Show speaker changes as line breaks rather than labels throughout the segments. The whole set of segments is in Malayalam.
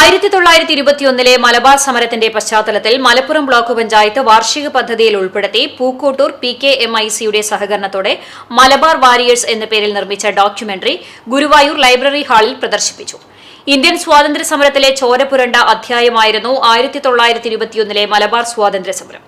ആയിരത്തി തൊള്ളായിരത്തി ഇരുപത്തിയൊന്നിലെ മലബാർ സമരത്തിന്റെ പശ്ചാത്തലത്തിൽ മലപ്പുറം ബ്ലോക്ക് പഞ്ചായത്ത് വാർഷിക പദ്ധതിയിൽ ഉൾപ്പെടുത്തി Pookkottur P K M I സിയുടെ സഹകരണത്തോടെ മലബാർ വാരിയേഴ്സ് എന്ന പേരിൽ നിർമ്മിച്ച ഡോക്യുമെന്ററി ഗുരുവായൂർ ലൈബ്രറി ഹാളിൽ പ്രദർശിപ്പിച്ചു. ഇന്ത്യൻ സ്വാതന്ത്ര്യ സമരത്തിലെ ചോരപുരണ്ട അധ്യായമായിരുന്നു ആയിരത്തി തൊള്ളായിരത്തി ഇരുപത്തിയൊന്നിലെ മലബാർ സ്വാതന്ത്ര്യ സമരം.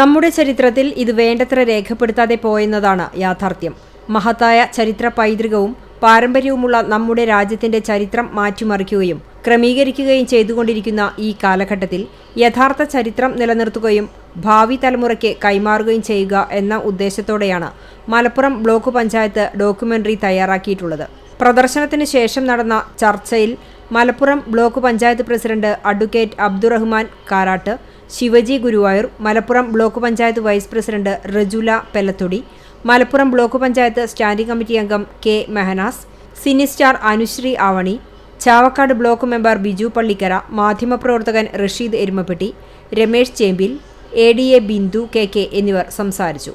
നമ്മുടെ ചരിത്രത്തിൽ ഇത് വേണ്ടത്ര രേഖപ്പെടുത്താതെ പോയെന്നതാണ് യാഥാർത്ഥ്യം. മഹത്തായ ചരിത്ര പൈതൃകവും പാരമ്പര്യവുമുള്ള നമ്മുടെ രാജ്യത്തിന്റെ ചരിത്രം മാറ്റിമറിക്കുകയും ക്രമീകരിക്കുകയും ചെയ്തുകൊണ്ടിരിക്കുന്ന ഈ കാലഘട്ടത്തിൽ യഥാർത്ഥ ചരിത്രം നിലനിർത്തുകയും ഭാവി തലമുറയ്ക്ക് കൈമാറുകയും ചെയ്യുക എന്ന ഉദ്ദേശത്തോടെയാണ് മലപ്പുറം ബ്ലോക്ക് പഞ്ചായത്ത് ഡോക്യുമെന്ററി തയ്യാറാക്കിയിട്ടുള്ളത്. പ്രദർശനത്തിന് ശേഷം നടന്ന ചർച്ചയിൽ Malappuram block panchayat president advocate Abdurahman Karat Shivaji Guruvayur Malappuram block panchayat vice president Rajula Pellathodi Malappuram block panchayat standing committee അംഗം K Mehanas cine star Anusree Avani Chavakkad block member Biju Pallikkara മാധ്യമപ്രവർത്തകൻ Rasheed Erumapetty Ramesh Chembil A D A Bindu K K എന്നിവർ സംസാരിച്ചു.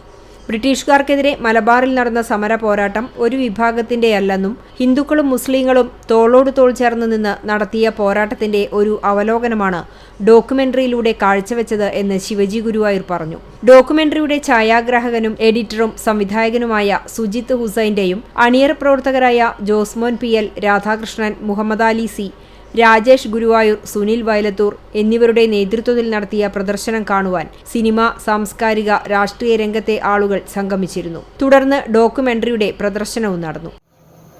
ബ്രിട്ടീഷുകാർക്കെതിരെ മലബാറിൽ നടന്ന സമര പോരാട്ടം ഒരു വിഭാഗത്തിന്റെയല്ലെന്നും ഹിന്ദുക്കളും മുസ്ലിങ്ങളും തോളോട് തോൾ ചേർന്ന് നിന്ന് നടത്തിയ പോരാട്ടത്തിന്റെ ഒരു അവലോകനമാണ് ഡോക്യുമെന്ററിയിലൂടെ കാഴ്ചവെച്ചത് എന്ന് ശിവജി ഗുരുവായൂർ പറഞ്ഞു. ഡോക്യുമെന്ററിയുടെ ഛായാഗ്രാഹകനും എഡിറ്ററും സംവിധായകനുമായ സുജിത്ത് ഹുസൈന്റെയും അണിയറ പ്രവർത്തകരായ Josemon P L Radhakrishnan Muhammad Ali C Rajesh Guruvayur Sunil Vayalathur എന്നിവരുടെ നേതൃത്വത്തിൽ നടത്തിയ പ്രദർശനം കാണുവാൻ സിനിമ സാംസ്കാരിക രാഷ്ട്രീയ രംഗത്തെ ആളുകൾ സംഗമിച്ചിരുന്നു. തുടർന്ന് ഡോക്യുമെന്ററിയുടെ പ്രദർശനവും നടന്നു.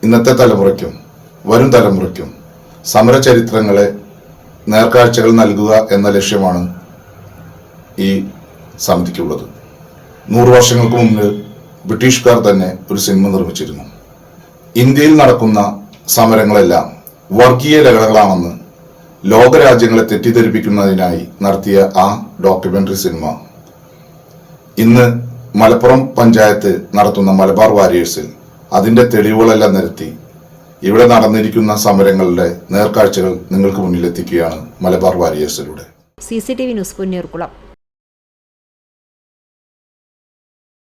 ഇന്നത്തെ തലമുറയ്ക്കും വരും തലമുറയ്ക്കും സമരചരിത്രങ്ങളെ നേർക്കാഴ്ചകൾ നൽകുക എന്ന ലക്ഷ്യമാണ് ഈ സമിതിക്കുള്ളത്. നൂറു വർഷങ്ങൾക്ക് മുമ്പ് ബ്രിട്ടീഷുകാർ തന്നെ ഒരു സിനിമ നിർമ്മിച്ചിരുന്നു. ഇന്ത്യയിൽ നടക്കുന്ന സമരങ്ങളെല്ലാം വർഗീയ ലഹളകളാണെന്ന് ലോകരാജ്യങ്ങളെ തെറ്റിദ്ധരിപ്പിക്കുന്നതിനായി നടത്തിയ ആ ഡോക്യുമെന്ററി സിനിമ. ഇന്ന് മലപ്പുറം പഞ്ചായത്ത് നടത്തുന്ന മലബാർ വാരിയേഴ്സിൽ അതിന്റെ തെളിവുകളെല്ലാം നിരത്തി ഇവിടെ നടന്നിരിക്കുന്ന സമരങ്ങളുടെ നേർക്കാഴ്ചകൾ നിങ്ങൾക്ക് മുന്നിലെത്തിക്കുകയാണ് Malabar വാരിയേഴ്സിലൂടെ.
C C T V news Punnurkulam